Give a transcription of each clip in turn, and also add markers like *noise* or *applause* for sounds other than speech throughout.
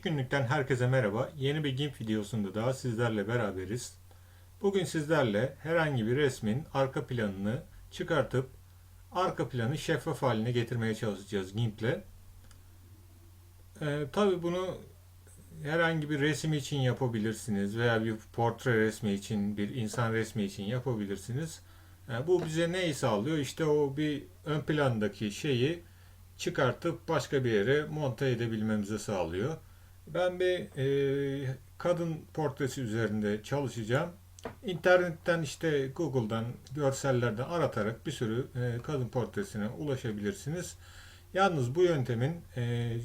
Açık Günlük'ten herkese merhaba. Yeni bir GIMP videosunda daha sizlerle beraberiz. Bugün sizlerle herhangi bir resmin arka planını çıkartıp arka planı şeffaf haline getirmeye çalışacağız GIMP'le. Ee, Tabi bunu herhangi bir resim için yapabilirsiniz veya bir portre resmi için, bir insan resmi için yapabilirsiniz. Yani bu bize neyi sağlıyor? İşte o bir ön plandaki şeyi çıkartıp başka bir yere monte edebilmemizi sağlıyor. Ben bir e, kadın portresi üzerinde çalışacağım. İnternetten işte Google'dan görsellerden aratarak bir sürü e, kadın portresine ulaşabilirsiniz. Yalnız bu yöntemin e,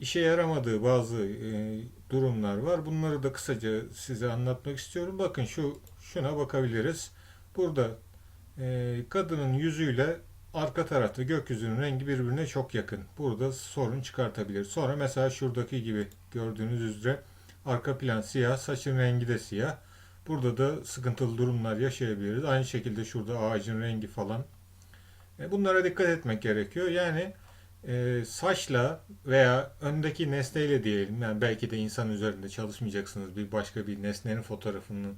işe yaramadığı bazı e, durumlar var. Bunları da kısaca size anlatmak istiyorum. Bakın şu şuna bakabiliriz. Burada e, kadının yüzüyle arka tarafta gökyüzünün rengi birbirine çok yakın. Burada sorun çıkartabilir. Sonra mesela şuradaki gibi gördüğünüz üzere arka plan siyah, saçın rengi de siyah. Burada da sıkıntılı durumlar yaşayabiliriz. Aynı şekilde şurada ağacın rengi falan. E, bunlara dikkat etmek gerekiyor. Yani e, saçla veya öndeki nesneyle diyelim. Yani belki de insan üzerinde çalışmayacaksınız. Bir başka bir nesnenin fotoğrafının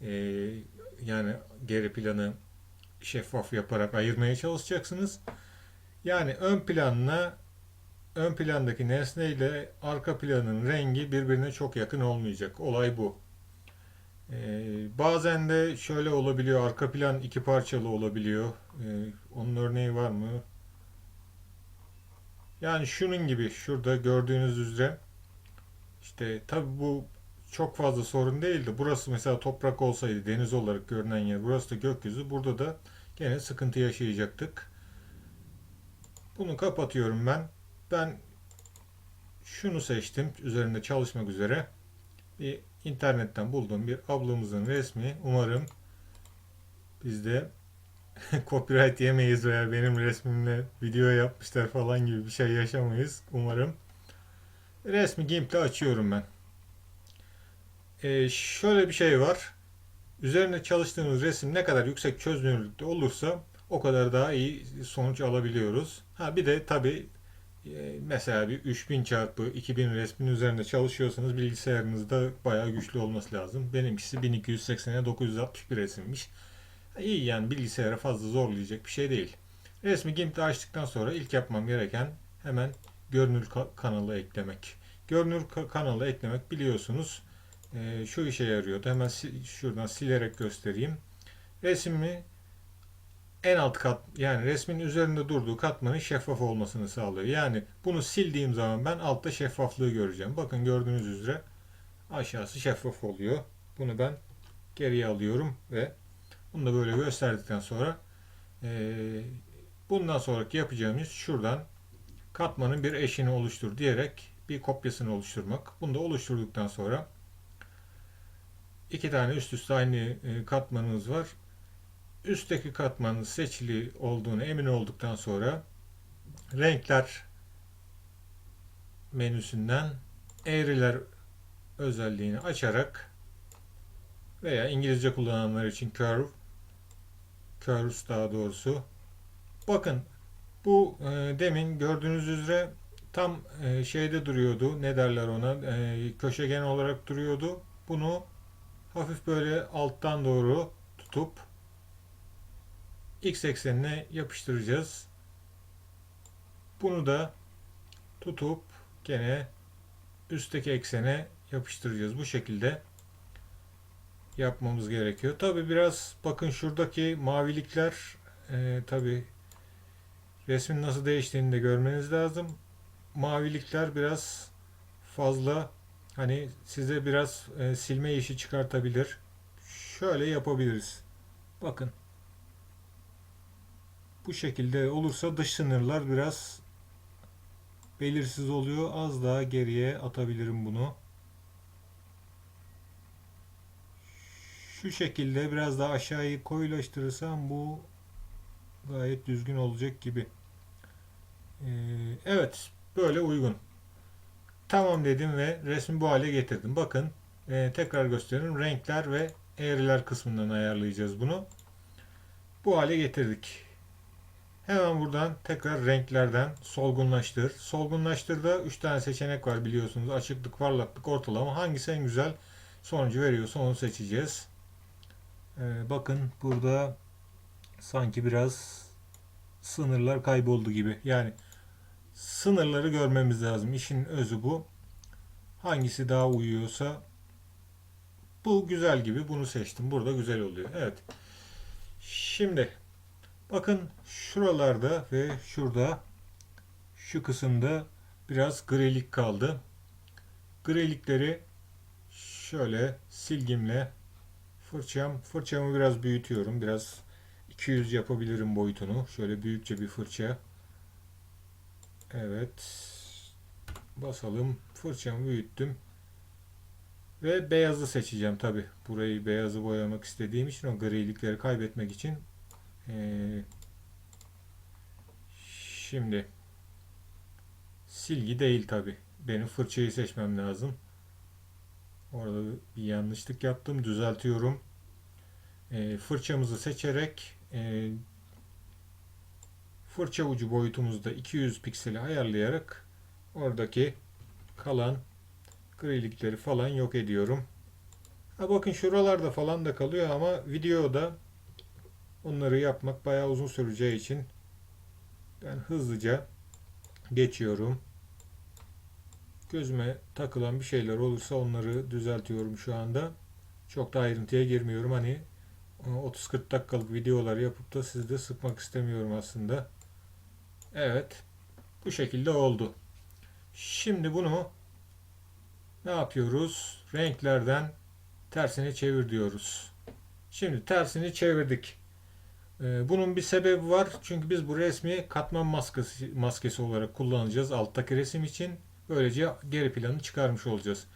e, yani geri planı şeffaf yaparak ayırmaya çalışacaksınız. Yani ön planla ön plandaki nesne ile arka planın rengi birbirine çok yakın olmayacak. Olay bu. Ee, bazen de şöyle olabiliyor. Arka plan iki parçalı olabiliyor. Ee, onun örneği var mı? Yani şunun gibi şurada gördüğünüz üzere işte tabi bu çok fazla sorun değildi. Burası mesela toprak olsaydı deniz olarak görünen yer. Burası da gökyüzü. Burada da gene sıkıntı yaşayacaktık. Bunu kapatıyorum ben. Ben şunu seçtim. Üzerinde çalışmak üzere. Bir internetten bulduğum bir ablamızın resmi. Umarım bizde *laughs* copyright yemeyiz veya benim resmimle video yapmışlar falan gibi bir şey yaşamayız. Umarım. Resmi GIMP'le açıyorum ben. Ee, şöyle bir şey var. Üzerine çalıştığımız resim ne kadar yüksek çözünürlükte olursa o kadar daha iyi sonuç alabiliyoruz. Ha bir de tabi mesela bir 3000 çarpı 2000 resmin üzerinde çalışıyorsanız bilgisayarınızda bayağı güçlü olması lazım. Benimkisi 1280'e 961 resimmiş. İyi yani bilgisayara fazla zorlayacak bir şey değil. Resmi GIMP'te açtıktan sonra ilk yapmam gereken hemen görünür kanalı eklemek. Görünür kanalı eklemek biliyorsunuz e, şu işe yarıyordu. Hemen şuradan silerek göstereyim. Resmi en alt kat yani resmin üzerinde durduğu katmanın şeffaf olmasını sağlıyor. Yani bunu sildiğim zaman ben altta şeffaflığı göreceğim. Bakın gördüğünüz üzere aşağısı şeffaf oluyor. Bunu ben geriye alıyorum ve bunu da böyle gösterdikten sonra e, bundan sonraki yapacağımız şuradan katmanın bir eşini oluştur diyerek bir kopyasını oluşturmak. Bunu da oluşturduktan sonra iki tane üst üste aynı e, katmanımız var. Üstteki katmanın seçili olduğunu emin olduktan sonra renkler menüsünden eğriler özelliğini açarak veya İngilizce kullananlar için curve curves daha doğrusu. Bakın bu e, demin gördüğünüz üzere tam e, şeyde duruyordu. Ne derler ona? E, köşegen olarak duruyordu. Bunu hafif böyle alttan doğru tutup x eksenine yapıştıracağız. Bunu da tutup gene üstteki eksene yapıştıracağız. Bu şekilde yapmamız gerekiyor. Tabi biraz bakın şuradaki mavilikler e, tabi resmin nasıl değiştiğini de görmeniz lazım. Mavilikler biraz fazla hani size biraz e, silme işi çıkartabilir. Şöyle yapabiliriz. Bakın. Bu şekilde olursa dış sınırlar biraz belirsiz oluyor. Az daha geriye atabilirim bunu. Şu şekilde biraz daha aşağıyı koyulaştırırsam bu gayet düzgün olacak gibi. Ee, evet böyle uygun. Tamam dedim ve resmi bu hale getirdim. Bakın e, tekrar gösteriyorum. Renkler ve eğriler kısmından ayarlayacağız bunu. Bu hale getirdik. Hemen buradan tekrar renklerden solgunlaştır. Solgunlaştırda 3 tane seçenek var biliyorsunuz. Açıklık, parlaklık, ortalama. Hangisi en güzel sonucu veriyorsa onu seçeceğiz. Ee, bakın burada sanki biraz sınırlar kayboldu gibi. Yani sınırları görmemiz lazım. İşin özü bu. Hangisi daha uyuyorsa bu güzel gibi bunu seçtim. Burada güzel oluyor. Evet. Şimdi bakın şuralarda ve şurada şu kısımda biraz grilik kaldı. Grilikleri şöyle silgimle fırçam fırçamı biraz büyütüyorum. Biraz 200 yapabilirim boyutunu. Şöyle büyükçe bir fırça. Evet. Basalım. Fırçamı büyüttüm. Ve beyazı seçeceğim tabi. Burayı beyazı boyamak istediğim için o grilikleri kaybetmek için. Ee, şimdi silgi değil tabi. Benim fırçayı seçmem lazım. Orada bir yanlışlık yaptım. Düzeltiyorum. Ee, fırçamızı seçerek e, fırça ucu boyutumuzda 200 pikseli ayarlayarak oradaki kalan grilikleri falan yok ediyorum. Ha bakın şuralarda falan da kalıyor ama videoda onları yapmak bayağı uzun süreceği için ben hızlıca geçiyorum. Gözüme takılan bir şeyler olursa onları düzeltiyorum şu anda. Çok da ayrıntıya girmiyorum. Hani 30-40 dakikalık videolar yapıp da sizi de sıkmak istemiyorum aslında. Evet. Bu şekilde oldu. Şimdi bunu ne yapıyoruz? Renklerden tersini çevir diyoruz. Şimdi tersini çevirdik. Ee, bunun bir sebebi var. Çünkü biz bu resmi katman maskesi, maskesi olarak kullanacağız alttaki resim için. Böylece geri planı çıkarmış olacağız.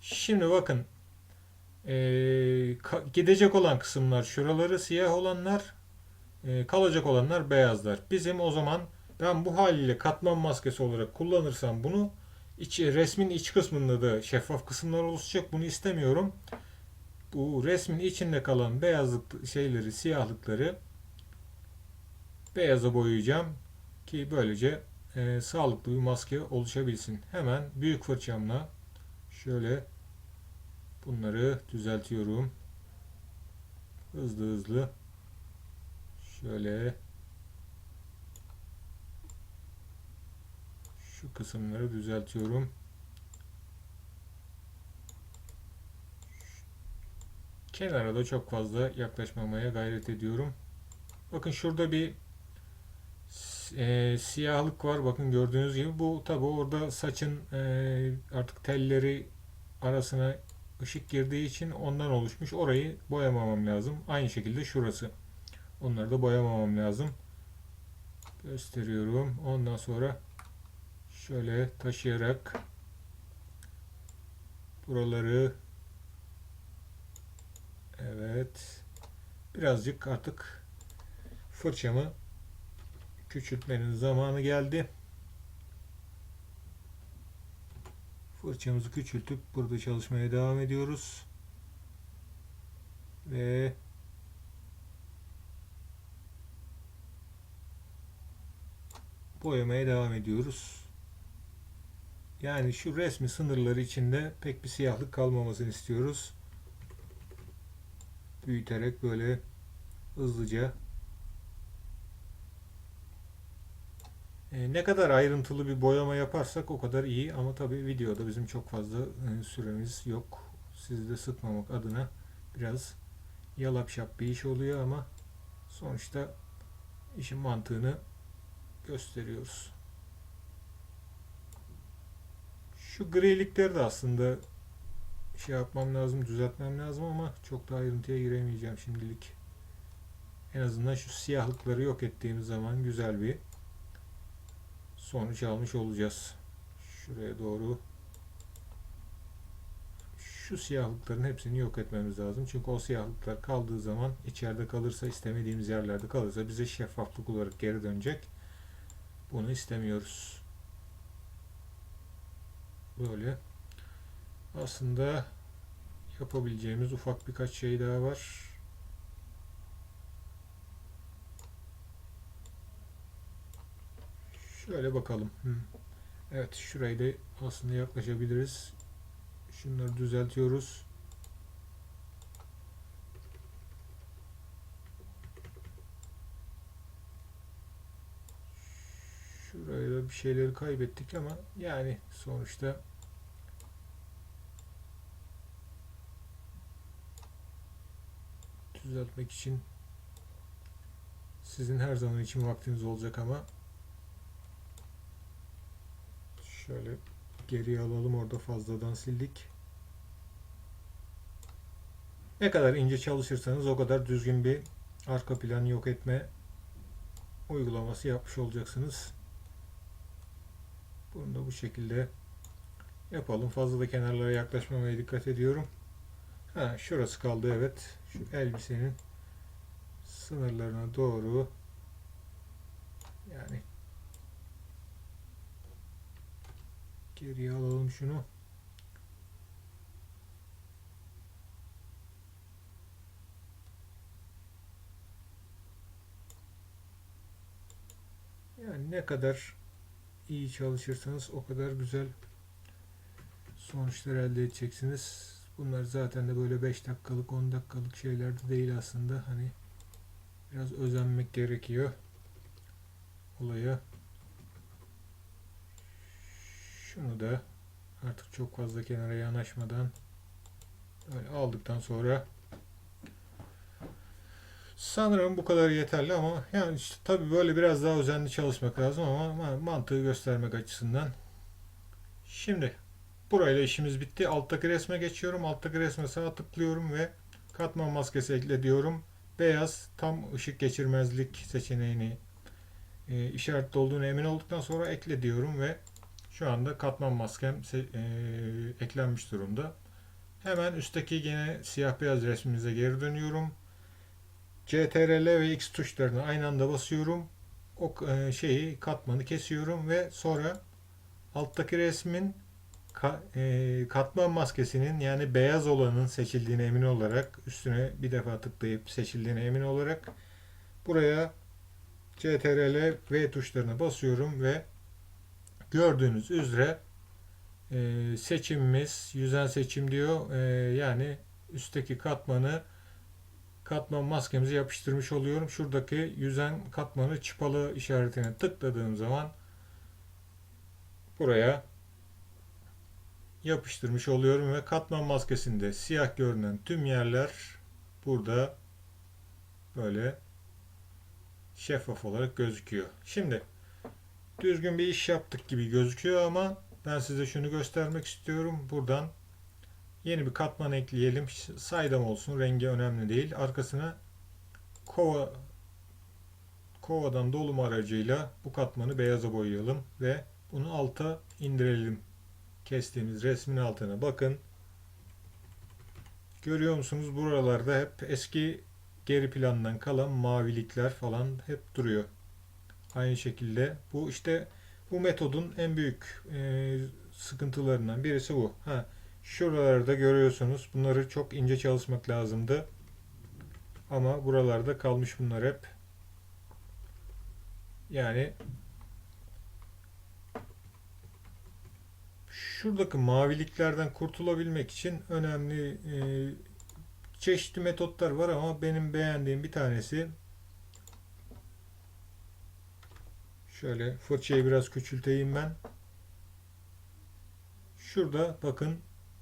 Şimdi bakın ee, gidecek olan kısımlar şuraları siyah olanlar e, kalacak olanlar beyazlar. Bizim o zaman ben bu haliyle katman maskesi olarak kullanırsam bunu iç, resmin iç kısmında da şeffaf kısımlar oluşacak. Bunu istemiyorum. Bu resmin içinde kalan beyazlık şeyleri, siyahlıkları beyaza boyayacağım ki böylece e, sağlıklı bir maske oluşabilsin. Hemen büyük fırçamla şöyle bunları düzeltiyorum. Hızlı hızlı şöyle şu kısımları düzeltiyorum. Kenara da çok fazla yaklaşmamaya gayret ediyorum. Bakın şurada bir e, siyahlık var. Bakın gördüğünüz gibi bu tabi orada saçın e, artık telleri arasına ışık girdiği için ondan oluşmuş. Orayı boyamamam lazım. Aynı şekilde şurası. Onları da boyamamam lazım. Gösteriyorum. Ondan sonra şöyle taşıyarak buraları evet birazcık artık fırçamı küçültmenin zamanı geldi. Fırçamızı küçültüp burada çalışmaya devam ediyoruz. Ve boyamaya devam ediyoruz. Yani şu resmi sınırları içinde pek bir siyahlık kalmamasını istiyoruz. Büyüterek böyle hızlıca E, ne kadar ayrıntılı bir boyama yaparsak o kadar iyi ama tabi videoda bizim çok fazla e, süremiz yok. Sizi de sıkmamak adına biraz yalap şap bir iş oluyor ama sonuçta işin mantığını gösteriyoruz. Şu grilikleri de aslında şey yapmam lazım, düzeltmem lazım ama çok da ayrıntıya giremeyeceğim şimdilik. En azından şu siyahlıkları yok ettiğimiz zaman güzel bir sonuç almış olacağız. Şuraya doğru şu siyahlıkların hepsini yok etmemiz lazım. Çünkü o siyahlıklar kaldığı zaman içeride kalırsa istemediğimiz yerlerde kalırsa bize şeffaflık olarak geri dönecek. Bunu istemiyoruz. Böyle. Aslında yapabileceğimiz ufak birkaç şey daha var. Şöyle bakalım. Evet şurayı da aslında yaklaşabiliriz. Şunları düzeltiyoruz. Şuraya da bir şeyleri kaybettik ama yani sonuçta düzeltmek için sizin her zaman için vaktiniz olacak ama şöyle geriye alalım orada fazladan sildik. Ne kadar ince çalışırsanız o kadar düzgün bir arka plan yok etme uygulaması yapmış olacaksınız. Bunu da bu şekilde yapalım. Fazla da kenarlara yaklaşmamaya dikkat ediyorum. Ha, şurası kaldı evet. Şu elbisenin sınırlarına doğru yani geriye alalım şunu. Yani ne kadar iyi çalışırsanız o kadar güzel sonuçlar elde edeceksiniz. Bunlar zaten de böyle 5 dakikalık 10 dakikalık şeyler de değil aslında. Hani biraz özenmek gerekiyor olaya. Şunu da artık çok fazla kenara yanaşmadan böyle aldıktan sonra sanırım bu kadar yeterli ama yani işte tabii böyle biraz daha özenli çalışmak lazım ama mantığı göstermek açısından. Şimdi Burayla işimiz bitti. Alttaki resme geçiyorum. Alttaki resme sağ tıklıyorum ve katman maskesi ekle diyorum. Beyaz tam ışık geçirmezlik seçeneğini e, işaretli olduğunu emin olduktan sonra ekle diyorum ve şu anda katman maskem e, eklenmiş durumda. Hemen üstteki yine siyah beyaz resmimize geri dönüyorum. CTRL ve X tuşlarını aynı anda basıyorum. O e, şeyi katmanı kesiyorum ve sonra alttaki resmin ka, e, katman maskesinin yani beyaz olanın seçildiğine emin olarak üstüne bir defa tıklayıp seçildiğine emin olarak buraya CTRL V tuşlarına basıyorum ve gördüğünüz üzere e, seçimimiz yüzen seçim diyor. E, yani üstteki katmanı katman maskemize yapıştırmış oluyorum. Şuradaki yüzen katmanı çıpalı işaretine tıkladığım zaman buraya yapıştırmış oluyorum ve katman maskesinde siyah görünen tüm yerler burada böyle şeffaf olarak gözüküyor. Şimdi düzgün bir iş yaptık gibi gözüküyor ama ben size şunu göstermek istiyorum. Buradan yeni bir katman ekleyelim. Saydam olsun. Rengi önemli değil. Arkasına kova kovadan dolum aracıyla bu katmanı beyaza boyayalım ve bunu alta indirelim kestiğimiz resmin altına bakın. Görüyor musunuz? Buralarda hep eski geri plandan kalan mavilikler falan hep duruyor. Aynı şekilde bu işte bu metodun en büyük e, sıkıntılarından birisi bu. Ha, şuralarda görüyorsunuz. Bunları çok ince çalışmak lazımdı. Ama buralarda kalmış bunlar hep. Yani şuradaki maviliklerden kurtulabilmek için önemli e, çeşitli metotlar var ama benim beğendiğim bir tanesi şöyle fırçayı biraz küçülteyim ben. Şurada bakın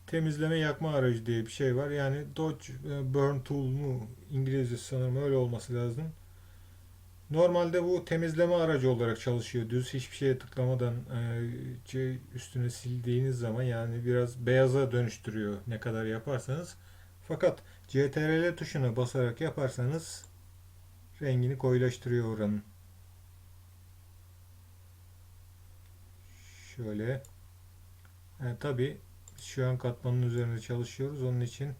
temizleme yakma aracı diye bir şey var. Yani Dodge e, Burn Tool mu İngilizce sanırım öyle olması lazım. Normalde bu temizleme aracı olarak çalışıyor. Düz hiçbir şeye tıklamadan e, üstüne sildiğiniz zaman yani biraz beyaza dönüştürüyor ne kadar yaparsanız. Fakat CTRL tuşuna basarak yaparsanız rengini koyulaştırıyor oranın. Şöyle. Yani tabi şu an katmanın üzerinde çalışıyoruz. Onun için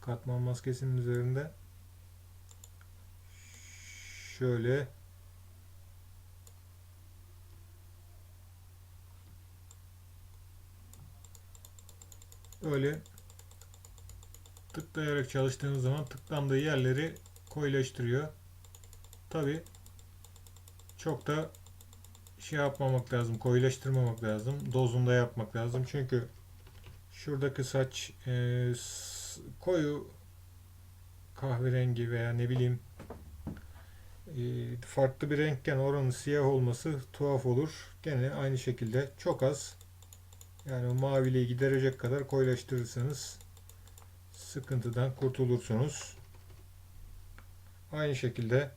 katman maskesinin üzerinde şöyle öyle tıklayarak çalıştığınız zaman tıklandığı yerleri koyulaştırıyor. Tabi çok da şey yapmamak lazım, koyulaştırmamak lazım. Dozunda yapmak lazım. Çünkü şuradaki saç e, koyu kahverengi veya ne bileyim farklı bir renkken oranın siyah olması tuhaf olur. Gene aynı şekilde çok az yani maviliği giderecek kadar koyulaştırırsanız sıkıntıdan kurtulursunuz. Aynı şekilde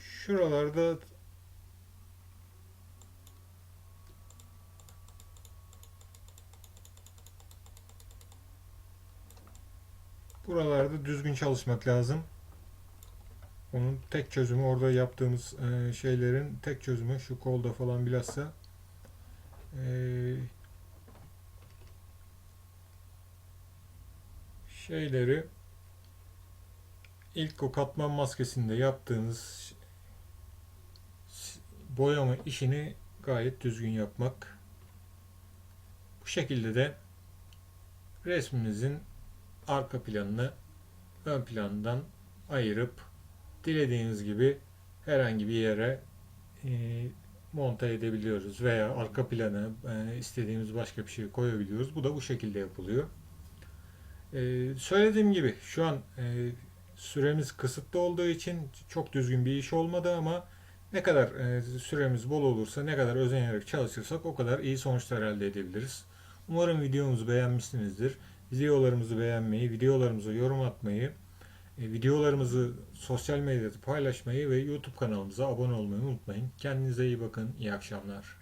şuralarda buralarda düzgün çalışmak lazım. Onun tek çözümü orada yaptığımız e, şeylerin tek çözümü şu kolda falan bilhassa e, şeyleri ilk o katman maskesinde yaptığınız boyama işini gayet düzgün yapmak. Bu şekilde de resmimizin arka planını ön plandan ayırıp dilediğiniz gibi herhangi bir yere e, monte edebiliyoruz veya arka planı e, istediğimiz başka bir şey koyabiliyoruz. Bu da bu şekilde yapılıyor. E, söylediğim gibi şu an e, süremiz kısıtlı olduğu için çok düzgün bir iş olmadı ama ne kadar e, süremiz bol olursa, ne kadar özenerek çalışırsak o kadar iyi sonuçlar elde edebiliriz. Umarım videomuzu beğenmişsinizdir. Videolarımızı beğenmeyi, videolarımıza yorum atmayı, e, videolarımızı sosyal medyada paylaşmayı ve YouTube kanalımıza abone olmayı unutmayın. Kendinize iyi bakın. İyi akşamlar.